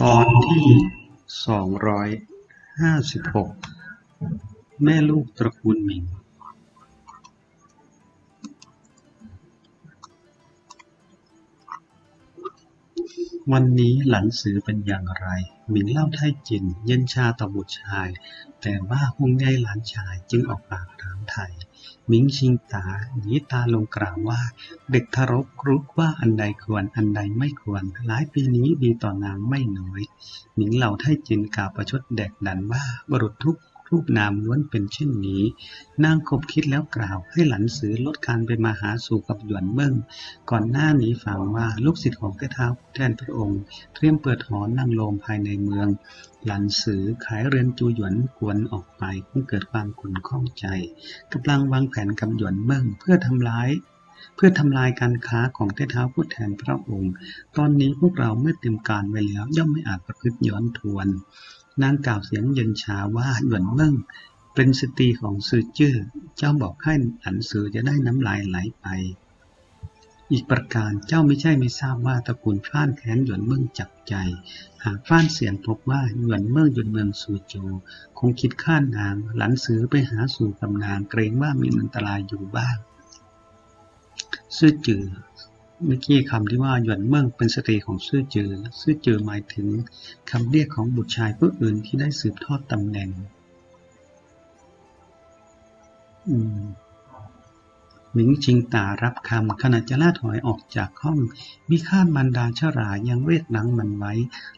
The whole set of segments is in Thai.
ตอนที่สองร้อยห้าสิบหกแม่ลูกตระกูลหมิงวันนี้หลันสือเป็นอย่างไร หมิงเล่าไท่จิน เย็นชาต่อบุตรชาย แต่ว่าฮงใยหลานชายจึงออกปากถามไทย มิงชิงตาหนีตาลงกล่าวว่า เด็กทารกรู้ว่าอันใดควรอันใดไม่ควร หลายปีนี้ดีต่อนางไม่น้อย หมิงเหล่าไทจินกล่าวประชดแดกดันว่าบรุษทุกรูปนามล้วนเป็นเช่นนี้ นางคบคิดแล้วกล่าวให้หลันสือลดการไปมาหาสู่กับหยวนเบิ้งก่อนหน้านี้ฟังว่าลูกศิษย์ของพระเท้าแทนพระองค์ เตรียมเปิดหอนั่งโลมภายในเมืองหลันสือขายเรือนจูหยวนกวนออกไปคงเกิดความขุ่นข้องใจกำลังวางแผนกับหยวนเบิ้งเพื่อทำร้ายเพื่อทำลายการค้าของเท้าเท้าผู้แทนพระองค์ ตอนนี้พวกเราเมื่อเตรียมการไว้แล้ว ย่อมไม่อาจประพฤติย้อนทวน นางกล่าวเสียงเย็นชาว่าหยวนเบิ้งเป็นสตรีของซือจื้อเจ้าบอกให้หนันสือจะได้น้ำลายไหลไป อีกประการเจ้าไม่ใช่ไม่ทราบว่าตระกูลฟ้านแค้นหยวนเมืองจับใจ หากฟ้านเสียนพบว่าหยวนเมืองหยุดเมืองซูโจ คงคิดฆ่านาง หลันสือไปหาสู่กับนางเกรงว่ามีอันตรายอยู่บ้างซื่อจือเมื่อกี้คำที่ว่าหยวนเมืองเป็นสตรีของซื่อจือซื่อจือหมายถึงคำเรียกของบุตรชายผู้อื่นที่ได้สืบทอดตำแหน่ง อืม หมิงชิงตารับคำขณะจะลาถอยออกจากห้อง มีข้ามันดาชรายังเรียกหลังมันไว้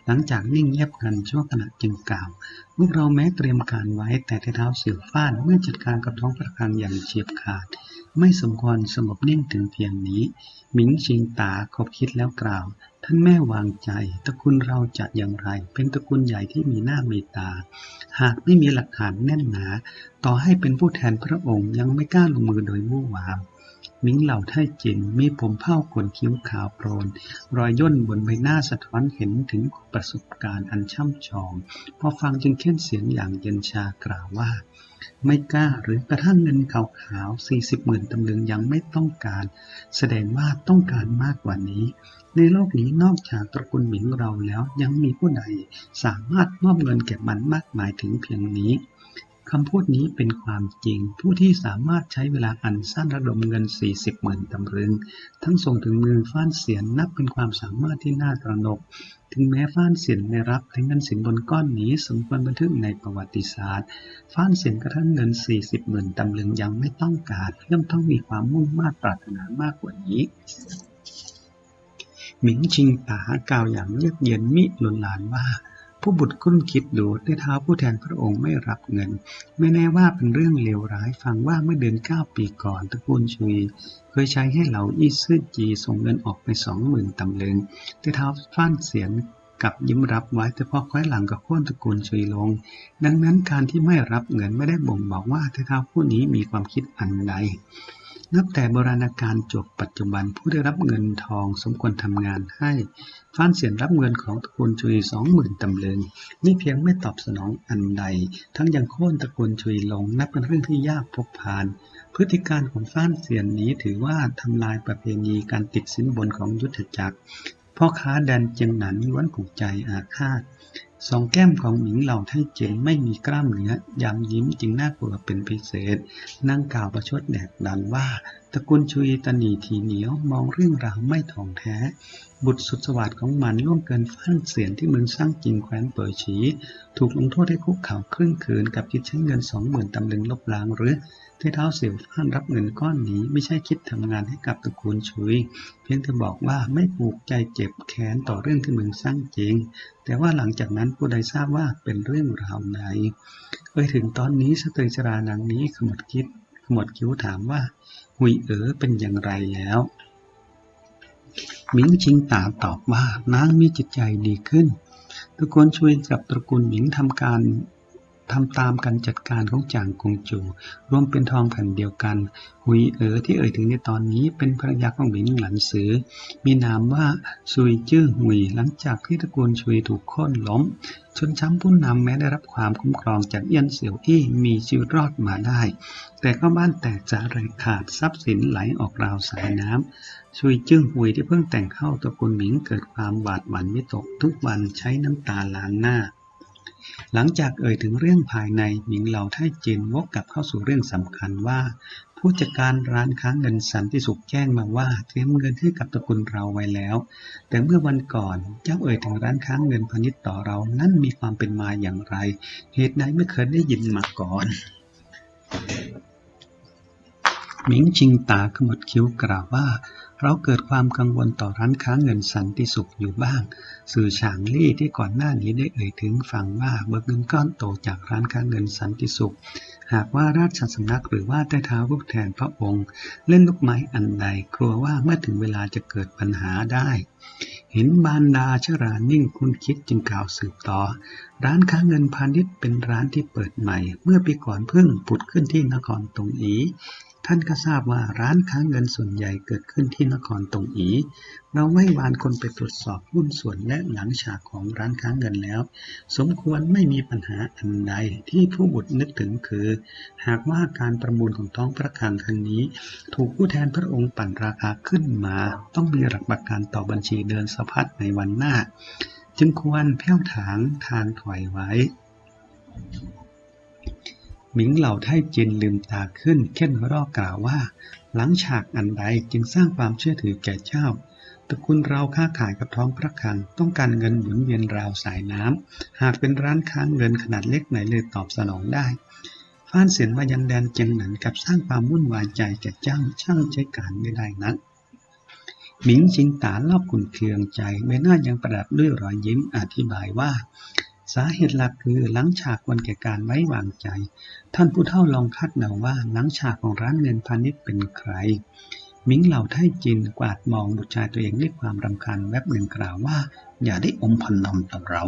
หลังจากนิ่งเงียบกันชั่วขณะจึงกล่าวพวกเราแม้เตรียมการไว้แต่เท้าเสือฟาดเมื่อจัดการกับท้องประคังอย่างเฉียบขาด ไม่สมควรสงบนิ่งถึงเพียงนี้ หมิงชิงตาคบคิดแล้วกล่าวท่านแม่วางใจ ตระกูลเราจะอย่างไร เป็นตระกูลใหญ่ที่มีหน้ามีตา หากไม่มีหลักฐานแน่นหนา ต่อให้เป็นผู้แทนพระองค์ยังไม่กล้าลงมือโดยมู่วามมิงเหล่าไท่จินมีผมเผ้าขนคิ้วขาวโปรน รอยย่นบนใบหน้าสะท้อนเห็นถึงประสบการณ์อันช่ำชอง พอฟังจึงเค้นเสียงอย่างเย็นชากล่าวว่า ไม่กล้า หรือกระทั่งเงินขาวขาวสี่สิบหมื่นตำลึงยังไม่ต้องการ แสดงว่าต้องการมากกว่านี้ ในโลกนี้นอกจากตระกูลหมิงเราแล้วยังมีผู้ใดสามารถมอบเงินแก่มันมากมายถึงเพียงนี้ คำพูดนี้เป็นความจริง ผู้ที่สามารถใช้เวลาอันสั้นระดมเงิน 40หมื่นตำลึง ทั้งส่งถึงมือฟ้านเสียนนับเป็นความสามารถที่น่าตระหนก ถึงแม้ฟ้านเสียนไม่รับแต่เงินสินบนก้อนนี้สมควรบันทึกในประวัติศาสตร์ ฟ้านเสียนกระทั่งเงิน 40หมื่นตำลึงยังไม่ต้องการย่อมต้องมีความมุ่งมา่ปรารถนามากกว่านี้หมิงชิงตากล่าวอย่างเยือกเย็นมิหลุนหลานว่า ผู้บุตรคุ้นคิดดูได้เท้าผู้แทนพระองค์ไม่รับเงิน ไม่แน่ว่าเป็นเรื่องเลวร้ายฟังว่าเมื่อเดือนเก้าปีก่อนตระกูลชุย เคยใช้ให้เหล่าอี้ซื่อจีส่งเงินออกไปสองหมื่นตำลึงได้เท้าฟ้านเสียนกับยิ้มรับไว้แต่พอคล้อยหลังกับโค่นตระกูลชุยลง ดังนั้นการที่ไม่รับเงินไม่ได้บ่งบอกว่าเท้าผู้นี้มีความคิดอันใด นับแต่โบราณกาลจบปัจจุบันผู้ได้รับเงินทองสมควรทำงานให้ฟ้านเสียนรับเงินของตระกูลชุยสองหมื่นตำลึงนี่เพียงไม่ตอบสนองอันใด ทั้งยังโค่นตระกูลชุยลงนับเป็นเรื่องที่ยากพบผ่าน พฤติการของฟ้านเสียนนี้ถือว่าทำลายประเพณีการติดสินบนของยุทธจักรพ่อค้าแดนเจียงหนันล้วนผูกใจอาฆาตสองแก้มของหมิงเหล่าไทเจนไม่มีกล้ามเนื้อยามยิ้มจึงน่ากลัวเป็นพิเศษ นั่งกล่าวประชดแดกดันว่า ตระกูลชุยตนีทีเหนียวมองเรื่องราวไม่ถ่องแท้ บุตรสุดสวัสดิ์ของมันล่วงเกินฟั่นเสียนที่เมืองสร้างจิงแคว้นเปิดฉี ถูกลงโทษให้คุกเข่าครึ่งคืนกับคิดใช้เงินสองหมื่นตำลึงลบล้างหรือที่เท้าเสียวฟ้านรับเงินก้อนนี้ไม่ใช่คิดทำงานให้กับตระกูลชุย เพียงแต่บอกว่าไม่ผูกใจเจ็บแค้นต่อเรื่องที่เมืองสร้างจริง แต่ว่าหลังจากนั้นผู้ใดทราบว่าเป็นเรื่องราวไหนเอ่ยถึงตอนนี้สตรีชรานางนี้ขมวดคิดขมวดคิ้วถามว่าหุยเอ๋อเป็นอย่างไรแล้วหมิงชิงตาตอบว่านางมีจิตใจดีขึ้นตระกูลชุยกับตระกูลหมิงทำการ ทำตามการจัดการของจางกงจูรวมเป็นทองแผ่นเดียวกัน หุยเอ๋อที่เอ่ยถึงในตอนนี้เป็นภรรยาของหมิงหลันซือ มีนามว่าซุยจื้อหุยหลังจากที่ตระกูลชุยถูกโค่นล้ม ชนชั้นผู้นำแม้ได้รับความคุ้มครองจากเอี้ยนเสี่ยวอี้มีชีวิตรอดมาได้ แต่ก็บ้านแตกจาระขาดทรัพย์สินไหลออกราวสายน้ำชุยจื้อหุยที่เพิ่งแต่งเข้าตระกูลหมิงเกิดความหวาดหวั่นวิตกทุกวันใช้น้ำตาล้างหน้า หลังจากเอ่ยถึงเรื่องภายในหมิงเหล่าไทจินวกกลับเข้าสู่เรื่องสำคัญว่า ผู้จัดการร้านค้าเงินสันติสุขแจ้งมาว่าเตรียมเงินให้กับตระกูลเราไว้แล้ว แต่เมื่อวันก่อนเจ้าเอ่ยถึงร้านค้าเงินพาณิชย์ต่อเรานั้นมีความเป็นมาอย่างไร เหตุใดไม่เคยได้ยินมาก่อน หมิงชิงตาขมวดคิ้วกล่าวว่า เราเกิดความกังวลต่อร้านค้าเงินสันติสุขอยู่บ้าง สื่อฉางลี่ที่ก่อนหน้านี้ได้เอ่ยถึงฟังว่าเบิกเงินก้อนโตจากร้านค้าเงินสันติสุข หากว่าราชสำนักหรือว่าใต้เท้าผู้แทนพระองค์ เล่นลูกไม้อันใดกลัวว่าเมื่อถึงเวลาจะเกิดปัญหาได้เห็นบานดาชรานิ่งคุณคิดจึงกล่าวสืบต่อ ร้านค้าเงินพาณิชย์เป็นร้านที่เปิดใหม่ เมื่อปีก่อนเพิ่งผุดขึ้นที่นครตงอี ท่านก็ทราบว่าร้านค้าเงินส่วนใหญ่เกิดขึ้นที่นครตงอี เราไม่วานคนไปตรวจสอบหุ้นส่วนและหลังฉากของร้านค้าเงินแล้ว สมควรไม่มีปัญหาอันใดที่ผู้บุตรนึกถึงคือ หากว่าการประมูลของท้องพระคลังครั้งนี้ ถูกผู้แทนพระองค์ปั่นราคาขึ้นมา ต้องมีหลักประกันต่อบัญชีเดินสะพัดในวันหน้า จึงควรแผ้วถางทานถอยไว้ หมิงเหล่าไทจินลืมตาขึ้นเข้นหัวเรอกล่าวว่า หลังฉากอันใดจึงสร้างความเชื่อถือแก่เจ้าตระกูลเราค้าขายกับท้องพระคลังต้องการเงินหมุนเวียนราวสายน้ำหากเป็นร้านค้าเงินขนาดเล็กไหนเลยตอบสนองได้ฟ้านเสียนมายังแดนเจียงหนันกับสร้างความวุ่นวายใจแก่เจ้าช่างใช้การไม่ได้นักหมิงชิงตาลอบขุนเคืองใจใบหน้ายังประดับด้วยรอยยิ้มอธิบายว่า สาเหตุหลักคือหลังฉากควันแก่การไว้วางใจ ท่านผู้เฒ่าลองคาดเดาว่าหลังฉากของร้านเงินพาณิชย์เป็นใคร มิงเหล่าไทจินกวาดมองบุตรชายตัวเองด้วยความรำคาญแวบหนึ่งกล่าวว่า อย่าได้อมพันนำต่อเรา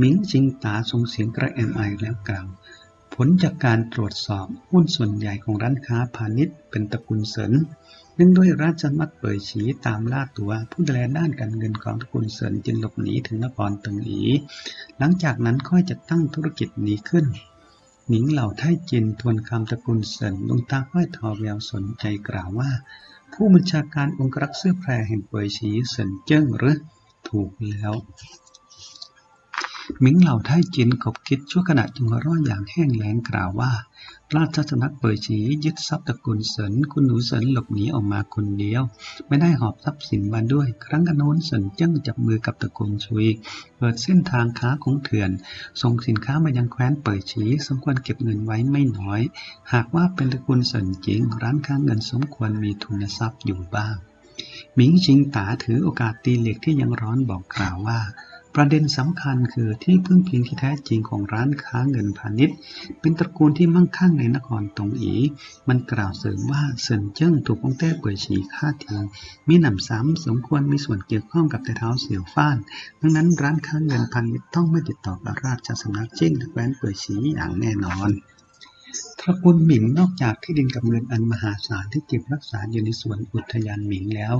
มิงชิงตาส่งเสียงกระแอมไอแล้วกล่าว ผลจากการตรวจสอบหุ้นส่วนใหญ่ของร้านค้าพาณิชย์เป็นตระกูลเสิน เนื่องด้วยราชมัดเปิดฉีตามล่าตัว ผู้ดูแลด้านการเงินของตระกูลเสินจึงหลบหนีถึงนครตึงอี หลังจากนั้นค่อยจะตั้งธุรกิจนี้ขึ้น หนิงเหล่าไทจินทวนคำตระกูลเสินดวงตาค่อยทอแววสนใจกล่าวว่า ผู้บัญชาการองครักษ์เสื้อแพรแห่งเปิดฉีเสินเจิ้งหรือถูกแล้ว มิงเหล่าไทจินขบคิดชั่วขณะจึงร้ออย่างแห้งแล้งกล่าวว่า ราชสำนักเปิดฉียึดทรัพย์ตระกูลเสินคุณหนูเสินหลบหนีออกมาคนเดียว ไม่ได้หอบทรัพย์สินมาด้วย ครั้งกระโน้นเสินเจิ้งจับมือกับตระกูลชุย เปิดเส้นทางค้าของเถื่อน ส่งสินค้ามายังแคว้นเปิดฉีสมควรเก็บเงินไว้ไม่น้อย หากว่าเป็นตระกูลเสินจริง ร้านค้าเงินสมควรมีทุนทรัพย์อยู่บ้างหมิงชิงตาถือโอกาสตีเหล็กที่ยังร้อนบอกกล่าวว่า ประเด็นสำคัญคือที่พึ่งพิงที่แท้จริงของร้านค้าเงินพาณิชย์ เป็นตระกูลที่มั่งคั่งในนครตงอี มันกล่าวเสริมว่าเซินเจิ้งถูกองแต้เป่ยฉีฆ่าทิ้งมีหนำซ้ำสมควรมีส่วนเกี่ยวข้องกับแต่เท้าเสี่ยวฟ้าน ดังนั้นร้านค้าเงินพาณิชย์ต้องไม่ติดต่อกับราชสำนักจิ้งและแคว้นเป่ยฉีอย่างแน่นอน ตระกูลหมิง นอกจากที่ดินกับเงินอันมหาศาลที่เก็บรักษาอยู่ในสวนอุทยานหมิงแล้ว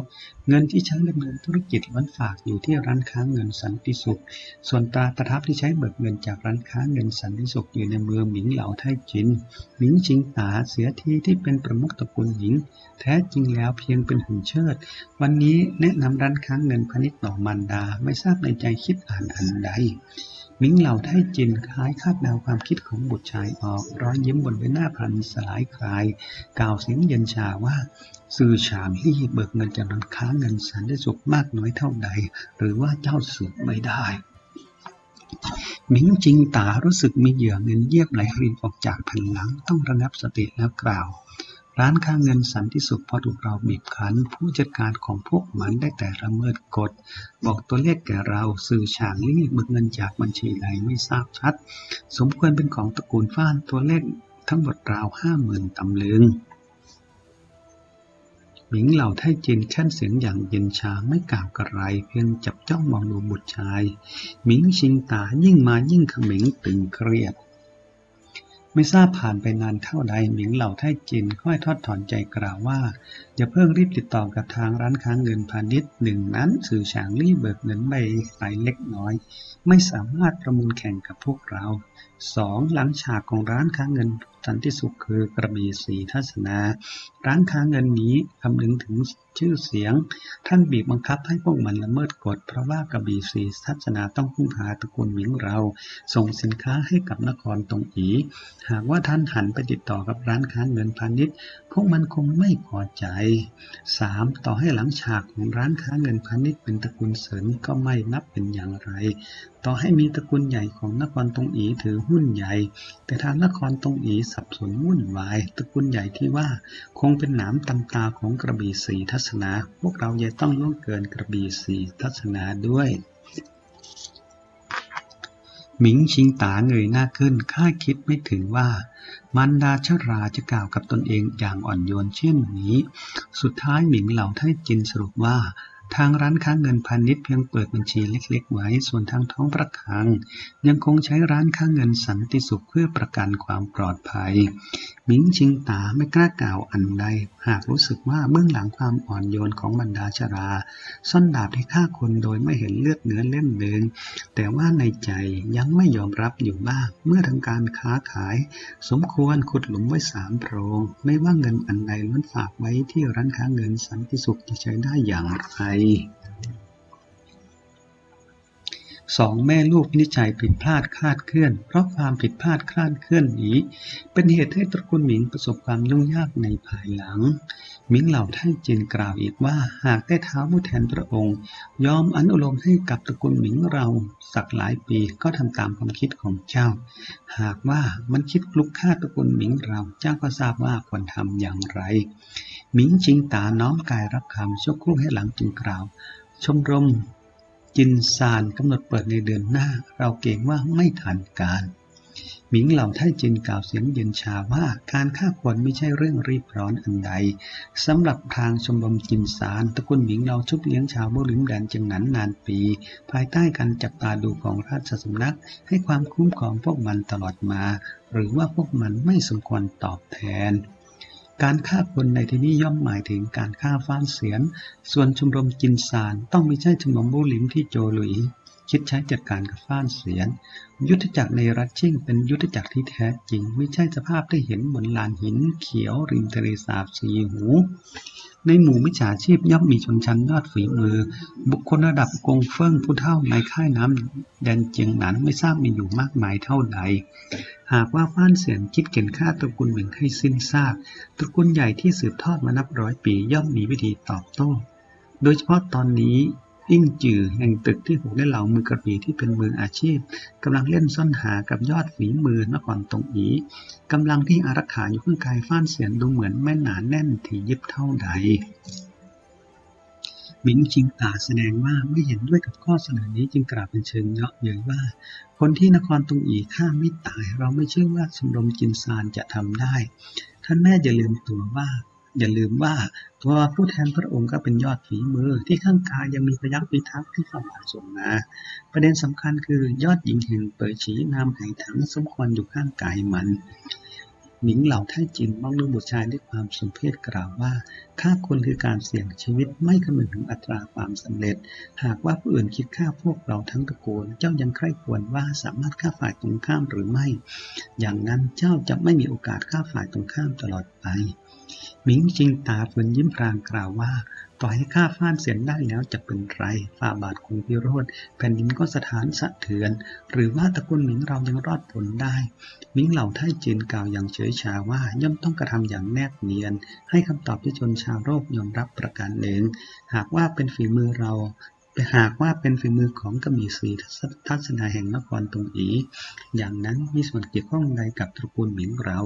เงินที่ใช้ดำเนินธุรกิจล้วนฝากอยู่ที่ร้านค้าเงินสันติสุข ส่วนตราประทับที่ใช้เบิกเงินจากร้านค้าเงินสันติสุขอยู่ในเมืองหมิงเหล่าไทจิน หมิงชิงตาเสียทีที่เป็นประมุขตระกูลหญิง แท้จริงแล้วเพียงเป็นหุ่นเชิด วันนี้แนะนำร้านค้าเงินพาณิชย์ต่อมันดาไม่ทราบในใจคิดอ่านอันใด หมิงเหล่าไทจินคล้ายคาดเดาความคิดของบุตรชายออก ร้อยยิ้มบนใบหน้าพลันสลายคลาย กล่าวเสียงเย็นชาว่าสื่อฉางลี่เบิกเงินจากร้านค้าเงินสันได้สุขมากน้อยเท่าใด หรือว่าเจ้าสืบไม่ได้มิงจิงตารู้สึกมีเหยื่อเงินเยียบไหลรินออกจากแผ่นหลังต้องระงับสติแล้วกล่าว ร้านค้าเงินสันติสุขพอถูกเราบีบคั้น ผู้จัดการของพวกมันได้แต่ละเมิดกฎ บอกตัวเลขแก่เรา สื่อฉางลี่เบิกเงินจากบัญชีใดไม่ทราบชัด สมควรเป็นของตระกูลฟ้านตัวเลขทั้งหมดราวห้าหมื่นตำลึงหมิงเหล่าไทจินแค่นเสียงอย่างเย็นชาไม่กล่าวกระไร เพียงจับจ้องมองดูบุตรชาย หมิงชิงตายิ่งมายิ่งขม็งตึงเครียด ไม่ทราบผ่านไปนานเท่าใด หมิงเหล่าไทจินค่อยทอดถอนใจกล่าวว่า อย่าเพิ่งรีบติดต่อกับทางร้านค้าเงินพาณิชย์หนึ่งนั้นสื่อฉางรีบเบิกเงินใบไปเล็กน้อย ไม่สามารถประมูลแข่งกับพวกเราสองหลังฉากของร้านค้าเงินสันติสุขคือกระบี่สีทัศนา ร้านค้าเงินนี้คำนึงถึง ชื่อเสียง ท่านบีบบังคับให้พวกมันละเมิดกฎ เพราะว่ากระบี่สีทัศนาต้องพึ่งพาตระกูลหมิงเรา ส่งสินค้าให้กับนครตรงอี หากว่าท่านหันไปติดต่อกับร้านค้าเงินพาณิชย์พวกมันคงไม่พอใจ 3. ต่อให้หลังฉากของร้านค้าเงินพาณิชย์เป็นตระกูลเสริญก็ไม่นับเป็นอย่างไร ต่อให้มีตระกูลใหญ่ของนครตรงอีถือหุ้นใหญ่ แต่ทางนครตรงอีสับสนวุ่นวาย ตระกูลใหญ่ที่ว่าคงเป็นหนามตำตาของกระบี่สีทัศนา พวกเราจะต้องล่วงเกินกระบี่สีทัศนาด้วย หมิงชิงตาเงยหน้าขึ้นคาดคิดไม่ถึงว่า มันดาชราจะกล่าวกับตนเองอย่างอ่อนโยนเช่นนี้ สุดท้ายหมิงเหล่าไทจินสรุปว่า ทางร้านค้าเงินพาณิชย์เพียงเปิดบัญชีเล็กๆ ไว้ ส่วนทางท้องประคัง ยังคงใช้ร้านค้าเงินสันติสุขเพื่อประกันความปลอดภัยหมิงชิงตาไม่กล้ากล่าวอันใด หากรู้สึกว่าเบื้องหลังความอ่อนโยนของบรรดาชรา ซ่อนดาบที่ฆ่าคนโดยไม่เห็นเลือดเนื้อเล่มหนึ่งแต่ว่าในใจยังไม่ยอมรับอยู่บ้าง เมื่อทางการค้าขาย สมควรขุดหลุมไว้สามโพรงไม่ว่าเงินอันใดล้วนฝากไว้ที่ร้านค้าเงินสันติสุขจะใช้ได้อย่างไรสองแม่ลูกวินิจฉัยผิดพลาดคลาดเคลื่อน เพราะความผิดพลาดคลาดเคลื่อนนี้ เป็นเหตุให้ตระกูลหมิงประสบความยุ่งยากในภายหลัง หมิงเหล่าไทจินกล่าวอีกว่าหากได้เท้าผู้แทนพระองค์ ยอมอนุโลมให้กับตระกูลหมิงเราสักหลายปีก็ทำตามความคิดของเจ้า หากว่ามันคิดลุกฆ่าตระกูลหมิงเราเจ้าก็ทราบว่าควรทำอย่างไร หมิงจิงตาน้อมกายรับคำชั่วครู่ให้หลังจึงกล่าว ชมรม จินซานกำหนดเปิดในเดือนหน้า เราเกรงว่าไม่ทันการ หมิงเหล่าไทจินกล่าวเสียงเย็นชาว่าการฆ่าคนไม่ใช่เรื่องรีบร้อนอันใดสำหรับทางชมรมจินซานตระกูลหมิงเราชุบเลี้ยงชาวบุริมแดนจึงหนันนานปี ภายใต้การจับตาดูของราชสำนัก ให้ความคุ้มครองพวกมันตลอดมา หรือว่าพวกมันไม่สมควรตอบแทน การฆ่าคนในที่นี้ย่อมหมายถึงการฆ่าฟ้านเสียน ส่วนชมรมจินซานต้องไม่ใช่ชมรมบุหลิมที่โจหลุย คิดใช้จัดการกับฟ้านเสียน ยุทธจักรในรัชชิ่งเป็นยุทธจักรที่แท้จริง ไม่ใช่สภาพที่เห็นบนลานหินเขียวริมทะเลสาบสีหู ในหมู่มิจฉาชีพย่อมมีชนชั้นยอดฝีมือ บุคคลระดับกงเฟิ่งผู้เท่าในค่ายน้ำแดนเจียงหนานไม่ทราบมีอยู่มากมายเท่าใด หากว่าฟ้านเสียนคิดเข็นฆ่าตระกูลหม่งให้สิ้นซากตระกูลใหญ่ที่สืบทอดมานับร้อยปีย่อมมีวิธีตอบโต้ โดยเฉพาะตอนนี้ อิ่งจือแห่งตึกที่หกได้เหล่ามือกระบี่ที่เป็นมืออาชีพกำลังเล่นซ่อนหากับยอดฝีมือนครตรงอีกำลังที่อารักขาอยู่ข้างกายฟ้านเสียนดูเหมือนแม่นหนาแน่นถี่ยิบเท่าใดหมิงชิงตาแสดงว่าไม่เห็นด้วยกับข้อเสนอนี้จึงกล่าวเป็นเชิงเยาะเย้ยว่า คนที่นครตรงอีฆ่าไม่ตาย เราไม่เชื่อว่าชมรมจินซานจะทำได้ ท่านแม่อย่าลืมตัวว่า อย่าลืมว่าตัวผู้แทนพระองค์ก็เป็นยอดฝีมือ ที่ข้างกายยังมีพยักพิทักษ์ที่ฝ่าบาส่งมา ประเด็นสำคัญคือยอดหญิงแห่งเปิดฉีนามไหถังสมควรอยู่ข้างกายมันหมิงเหล่าไทจินมองดูบุตรชายด้วยความสมเพชกล่าวว่าฆ่าคนคือการเสี่ยงชีวิตไม่คำนึงถึงอัตราความสำเร็จ หากว่าผู้อื่นคิดฆ่าพวกเราทั้งตระกูลเจ้ายังใคร่ควรว่าสามารถฆ่าฝ่ายตรงข้ามหรือไม่ อย่างนั้นเจ้าจะไม่มีโอกาสฆ่าฝ่ายตรงข้ามตลอดไป หมิงจิงตาฝืนยิ้มพรางกล่าวว่า ต่อให้ข้าฟ้านเสียนได้แล้วจะเป็นไรฝ่าบาทคงพิโรธแผ่นดินก็สถานสะเทือน หรือว่าตระกูลหมิงเรายังรอดพ้นได้หมิงเหล่าไทจินกล่าวอย่างเฉยชาว่าย่อมต้องกระทำอย่างแนบเนียน ให้คำตอบที่ชนชาวโลกยอมรับประการหนึ่งหากว่าเป็นฝีมือเราหากว่าเป็นฝีมือของกระบี่สีทัศนาแห่งนครตรงอี อย่างนั้นมีส่วนเกี่ยวข้องใดกับตระกูลหมิงเรา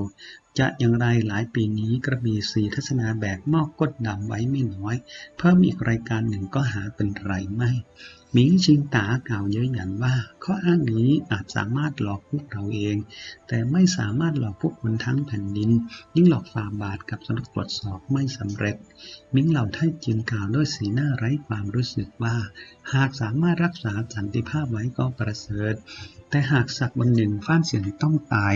จะอย่างไรหลายปีนี้กระบี่สีทัศนาแบกมอกกดดำไว้ไม่น้อย เพิ่มอีกรายการหนึ่งก็หาเป็นไรไม่หมิงชิงตากล่าวเย้ยหยันว่าข้ออ้างนี้อาจสามารถหลอกพวกเราเอง แต่ไม่สามารถหลอกพวกคนทั้งแผ่นดิน ยิ่งหลอกฝ่าบาทกับสำนักตรวจสอบไม่สำเร็จมิงเหล่าไทจินกล่าวด้วยสีหน้าไร้ความรู้สึกว่า หากสามารถรักษาสันติภาพไว้ก็ประเสริฐ แต่หากสักวันหนึ่งฟ้านเสียงต้องตาย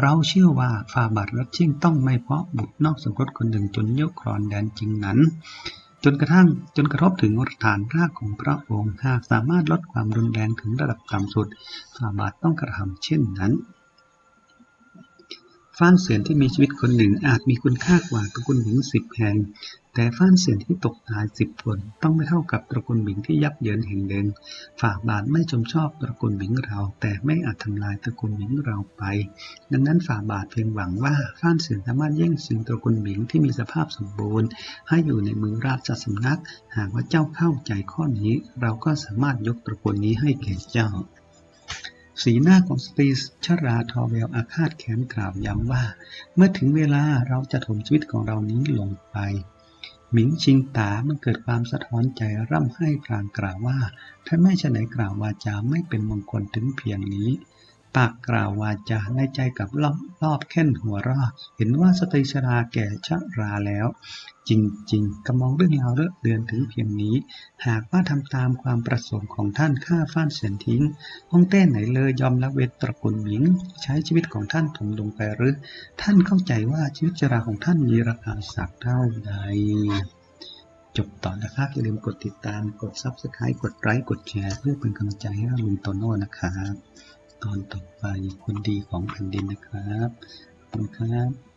เราเชื่อว่าฟาบาทรัชชิ่งต้องไม่เพราะบุตรนอกสมรสคนหนึ่งจนยกครอนแดนจริงนั้น จนกระทั่งจนกระทบถึงฐานรากของพระองค์หากสามารถลดความรุนแรงถึงระดับต่ำสุดฟาบาทต้องกระทำเช่นนั้น ฟ้านเสียนที่มีชีวิตคนหนึ่งอาจมีคุณค่ากว่าตระกูลหญิงสิบแห่ง แต่ฟ้านเสียนที่ตกตายสิบคนต้องไม่เท่ากับตระกูลหมิงที่ยับเยินแห่งหนึ่งฝ่าบาทไม่ชมชอบตระกูลหมิงเรา แต่ไม่อาจทำลายตระกูลหมิงเราไป ดังนั้นฝ่าบาทเพียงหวังว่าฟ้านเสียนสามารถแย่งชิงตระกูลหมิงที่มีสภาพสมบูรณ์ ให้อยู่ในมือราชสำนัก หากว่าเจ้าเข้าใจข้อนี้ เราก็สามารถยกตระกูลนี้ให้แก่เจ้า สีหน้าของสตรีชราทอเวลอาฆาตแขนกล่าวย้ำว่า เมื่อถึงเวลาเราจะถมชีวิตของเรานี้ลงไป หมิงชิงตามันเกิดความสะท้อนใจร่ำไห้กลางกล่าวว่า ถ้าไม่ฉะไหนกล่าววาจาไม่เป็นมงคลถึงเพียงนี้ ปากกล่าววาจาในใจกับรอบรอบแค่นหัวรอดเห็นว่าสตรีชราแก่ชราแล้ว จริงๆกำมองเรื่องราวเลิกเดือนถึงเพียงนี้ หากว่าทำตามความประสงค์ของท่านฆ่าฟ้านเสียนทิ้งฮ่องเต้ไหนเลยยอมละเวทตระกูลหมิง ใช้ชีวิตของท่านถมลงไปหรือ ท่านเข้าใจว่าชีวิตชราของท่านมีราคาสักเท่าใดจบต่อนะครับ อย่าลืมกดติดตามกด Subscribe กดไลค์กดแชร์เพื่อเป็นกำลังใจให้ลุงโตโน่นะครับ ตอนต่อไปคนดีของแผ่นดินนะครับขอบคุณครับ